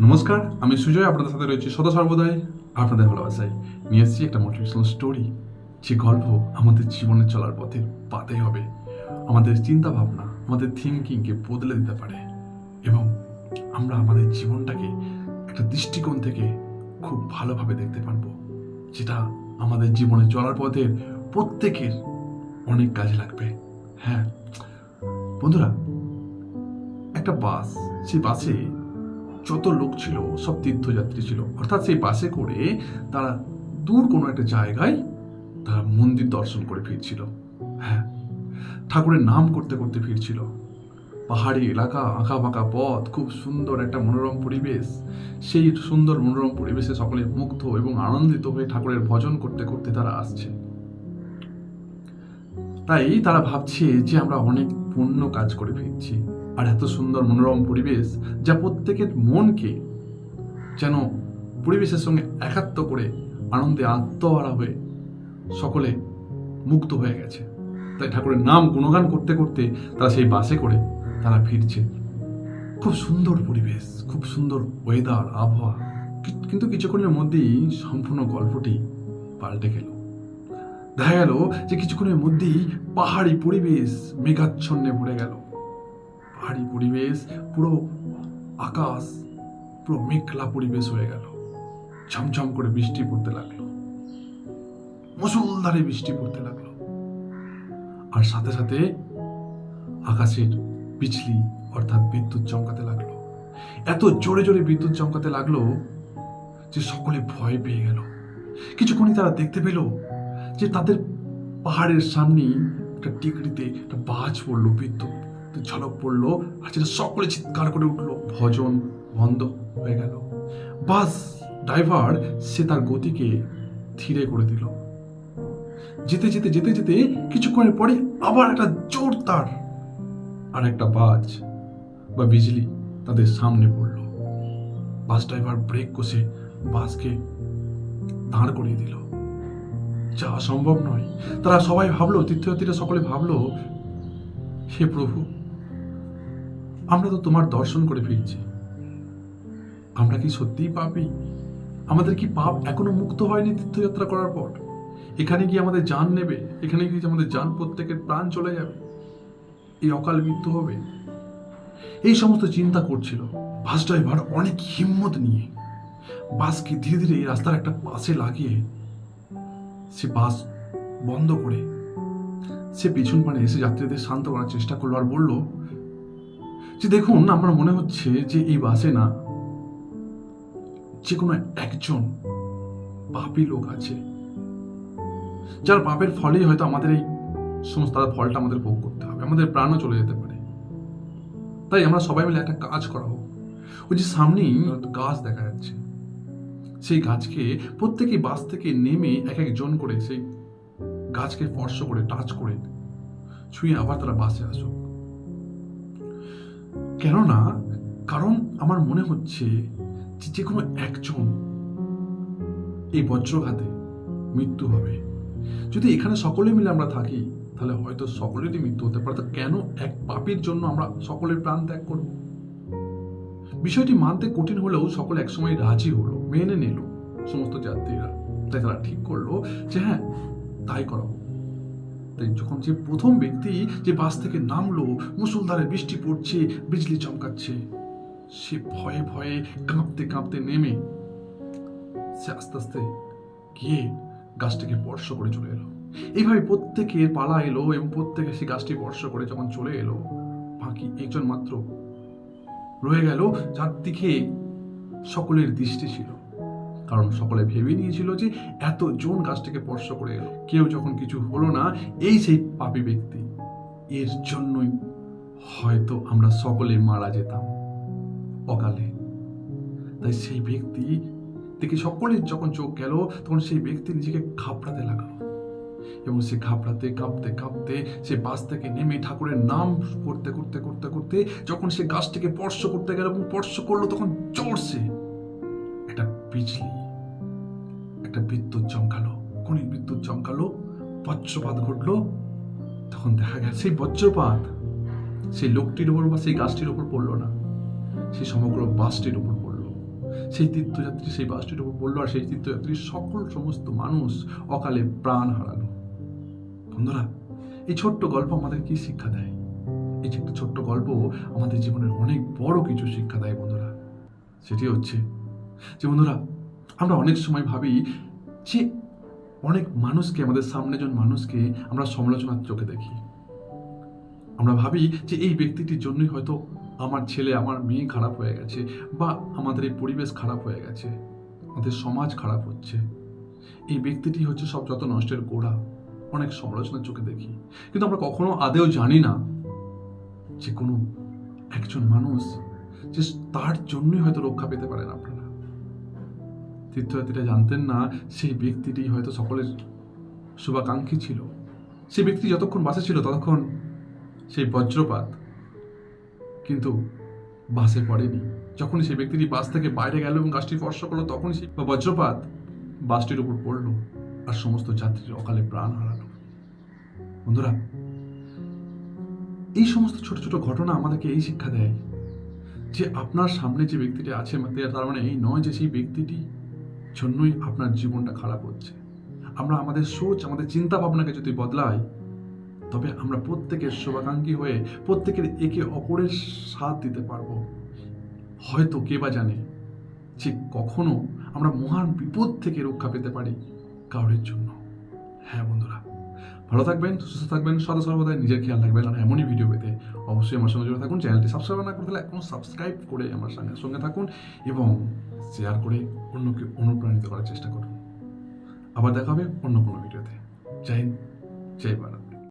নমস্কার, আমি সুজয়, আপনাদের সাথে রয়েছি সদা সর্বদাই। আপনাদের ভালোবাসাই নিয়ে এসেছি একটা মোটিভেশনাল স্টোরি যে গল্প আমাদের জীবনে চলার পথে পাতে হবে। আমাদের চিন্তা ভাবনা আমাদের থিঙ্কিংকে বদলে দিতে পারে। এবং আমরা আমাদের জীবনটাকে একটা দৃষ্টিকোণ থেকে খুব ভালোভাবে দেখতে পারব। যেটা আমাদের জীবনে চলার পথের প্রত্যেকের অনেক কাজে লাগবে। হ্যাঁ বন্ধুরা, একটা বাস, সেই বাসে যত লোক ছিল, সব তীর্থযাত্রী ছিল, অর্থাৎ সেই বাসে করে তারা দূর কোনো একটা জায়গায় তারা মন্দির দর্শন করে ফিরছিল। হ্যাঁ ঠাকুরের নাম করতে করতে ফিরছিল। পাহাড়ি এলাকা আঁকা বাঁকা পথ, খুব সুন্দর একটা মনোরম পরিবেশ। সেই সুন্দর মনোরম পরিবেশে সকলে মুগ্ধ এবং আনন্দিত হয়ে ঠাকুরের ভজন করতে করতে তারা আসছে। তাই তারা ভাবছে যে আমরা অনেক পুণ্য কাজ করে ফিরছি। আর এত সুন্দর মনোরম পরিবেশ যা প্রত্যেকের মনকে যেন পরিবেশের সঙ্গে একাত্ম করে আনন্দে আত্মহারা হয়ে সকলে মুক্ত হয়ে গেছে। তাই ঠাকুরের নাম গুণগান করতে করতে তারা সেই বাসে করে তারা ফিরছে। খুব সুন্দর পরিবেশ, খুব সুন্দর ওয়েদার আবহাওয়া। কিন্তু কিছুক্ষণের মধ্যেই সম্পূর্ণ গল্পটি পাল্টে গেল। দেখা গেল যে কিছুক্ষণের মধ্যেই পাহাড়ি পরিবেশ মেঘাচ্ছন্নে ভরে গেল। পাহাড়ি পরিবেশ, পুরো আকাশ, পুরো মেঘলা পরিবেশ হয়ে গেল। ঝমঝম করে বৃষ্টি পড়তে লাগল। মুসুলধারে বৃষ্টি পড়তে লাগল। আর সাথে সাথে আকাশের বিজলি অর্থাৎ বিদ্যুৎ চমকাতে লাগল। এত জোরে জোরে বিদ্যুৎ চমকাতে লাগল যে সকলে ভয় পেয়ে গেল। কিছুক্ষণই তারা দেখতে পেল যে তাদের পাহাড়ের সামনেই একটা টিকড়িতে একটা বাজ পড়ল বিদ্যুৎ। ঝলক পড়ল, আর সেটা সকলে চিৎকার করে উঠল। ভজন বন্ধ হয়ে গেল। বাস ড্রাইভার সে তার গতিকে ধীরে করে দিল। যেতে যেতে যেতে যেতে কিছুক্ষণের পরে আবার একটা জোরদার আর একটা বাজ বা বিজলি তাদের সামনে পড়ল। বাস ড্রাইভার ব্রেক কষে বাসকে দাঁড় করিয়ে দিল। যা সম্ভব নয়। তারা সবাই ভাবলো, তীর্থযাত্রীরা সকলে ভাবলো, হে প্রভু আমরা তো তোমার দর্শন করে ফিরছি। আমরা কি সত্যিই পাপি? আমাদের কি পাপ এখনও মুক্ত হয়নি তীর্থযাত্রা করার পর? এখানে কি আমাদের যান নেবে, এখানে কি আমাদের যান প্রত্যেকের প্রাণ চলে যাবে। এই অকাল মৃত্যু হবে। এই সমস্ত চিন্তা করছিল বাস ড্রাইভার অনেক হিম্মত নিয়ে। বাসকে ধীরে ধীরে রাস্তার একটা পাশে লাগিয়ে সে বাস বন্ধ করে সে পিছন পানে এসে যাত্রীদের শান্ত করার চেষ্টা করল আর বলল যে দেখুন, আমার মনে হচ্ছে যে এই বাসে না যে কোনো একজন পাপী লোক আছে। যার পাপের ফলেই হয়তো আমাদের এই সমস্ত ফলটা আমাদের ভোগ করতে হবে, আমাদের প্রাণও চলে যেতে পারে। তাই আমরা সবাই মিলে একটা কাজ করা হোক ওই যে সামনেই গাছ দেখা যাচ্ছে। সেই গাছকে প্রত্যেকেই বাস থেকে নেমে এক একজন করে সেই গাছকে স্পর্শ করে, টাচ করে ছুঁয়ে আবার তারা বাসে আসুক। কেননা, কারণ আমার মনে হচ্ছে যে যে কোনো একজন এই বজ্রঘাতে মৃত্যু হবে। যদি এখানে সকলে মিলে আমরা থাকি, তাহলে হয়তো সকলেরই মৃত্যু হতে পারে। তো কেন এক পাপীর জন্য আমরা সকলের প্রাণ ত্যাগ করব? বিষয়টি মানতে কঠিন হলেও সকলে একসময় রাজি হলো, মেনে নিল সমস্ত যাত্রীরা। তাই তারা ঠিক করল যে হ্যাঁ তাই করা হোক। যখন যে প্রথম ব্যক্তি যে বাস থেকে নামলো মুসুলধারে বৃষ্টি পড়ছে, বিজলি চমকাচ্ছে, সে ভয়ে ভয়ে কাঁপতে কাঁপতে নেমে সে আস্তে আস্তে গিয়ে গাছটিকে স্পর্শ করে চলে এলো। এইভাবে প্রত্যেকের পালা এলো এবং প্রত্যেকে সে গাছটি স্পর্শ করে যখন চলে এলো, বাকি একজন মাত্র রয়ে গেল যার দিকে সকলের দৃষ্টি ছিল। কারণ সকলে ভেবে নিয়েছিল যে এতজন গাছটিকে স্পর্শ করে এলো। কেউ যখন কিছু হলো না, এই সেই পাপী ব্যক্তি। এর জন্যই হয়তো আমরা সকলে মারা যেতাম অকালে। তাই সেই ব্যক্তি দেখে সকলের যখন চোখ গেল, তখন সেই ব্যক্তি নিজেকে ঘাবড়াতে লাগল। এবং সে ঘাবড়াতে, কাঁপতে কাঁপতে সে বাস থেকে নেমে ঠাকুরের নাম করতে করতে করতে করতে যখন সে গাছটিকে স্পর্শ করতে গেল এবং স্পর্শ করল, তখন জোরসে একটা বিজলি একটা বিদ্যুৎ চমকালো কোন বিদ্যুৎ চমকালো বজ্রপাত ঘটলো। তখন দেখা গেল সেই বজ্রপাত সেই লোকটির উপর বা সেই গাছটির উপর পড়ল না। সেই সমগ্র বাসটির উপর পড়ল। সেই তীর্থযাত্রী সেই বাসটির উপর পড়ল আর সেই তীর্থযাত্রীর সকল সমস্ত মানুষ অকালে প্রাণ হারালো। বন্ধুরা, এই ছোট্ট গল্প আমাদের কি শিক্ষা দেয়? এই একটা ছোট্ট গল্প আমাদের জীবনের অনেক বড় কিছু শিক্ষা দেয় বন্ধুরা। সেটি হচ্ছে যে বন্ধুরা, আমরা অনেক সময় ভাবি যে অনেক মানুষকে, আমাদের সামনে জন মানুষকে আমরা সমালোচনার চোখে দেখি। আমরা ভাবি যে এই ব্যক্তিটির জন্যই হয়তো আমার ছেলে, আমার মেয়ে খারাপ হয়ে গেছে বা আমাদের এই পরিবেশ খারাপ হয়ে গেছে, আমাদের সমাজ খারাপ হচ্ছে। এই ব্যক্তিটি হচ্ছে সব যত নষ্টের গোড়া। অনেক সমালোচনার চোখে দেখি। কিন্তু আমরা কখনো আদেও জানি না যে কোনো একজন মানুষ যে তার জন্যই হয়তো রক্ষা পেতে পারেন আপনারা। তীর্থযাত্রীরা জানতেন না, সেই ব্যক্তিটি হয়তো সকলের শুভাকাঙ্ক্ষী ছিল। সেই ব্যক্তি যতক্ষণ বাসে ছিল ততক্ষণ সেই বজ্রপাত কিন্তু বাসে পড়েনি। যখন সেই ব্যক্তিটি বাস থেকে বাইরে গেল এবং গাছটি স্পর্শ করল তখন সেই বজ্রপাত বাসটির উপর পড়ল আর সমস্ত যাত্রীর অকালে প্রাণ হারালো। বন্ধুরা, এই সমস্ত ছোট ছোট ঘটনা আমাদেরকে এই শিক্ষা দেয় যে আপনার সামনে যে ব্যক্তিটি আছে, তার মানে এই নয় যে সেই ব্যক্তিটি জন্যই আপনার জীবনটা খারাপ হচ্ছে। আমরা আমাদের সোচ, আমাদের চিন্তা ভাবনাকে যদি বদলাই, তবে আমরা প্রত্যেকের শুভাকাঙ্ক্ষী হয়ে, প্রত্যেকের একে অপরের সাথ দিতে পারব। হয়তো কে বা জানে যে কখনো আমরা মহান বিপদ থেকে রক্ষা পেতে পারি কারোর জন্য। হ্যাঁ বন্ধুরা। ভালো থাকবেন, সুস্থ থাকবেন সদা সর্বদাই নিজের খেয়াল রাখবেন আর এমনই ভিডিও পেতে অবশ্যই আমার সঙ্গে জুড়ে থাকুন। চ্যানেলটি সাবস্ক্রাইব না করতে এখন সাবস্ক্রাইব করে আমার সঙ্গে সঙ্গে থাকুন এবং শেয়ার করে অন্যকে অনুপ্রাণিত করার চেষ্টা করুন। আবার দেখা হবে অন্য কোনো ভিডিওতে জয় হিন্দ, জয় ভারত।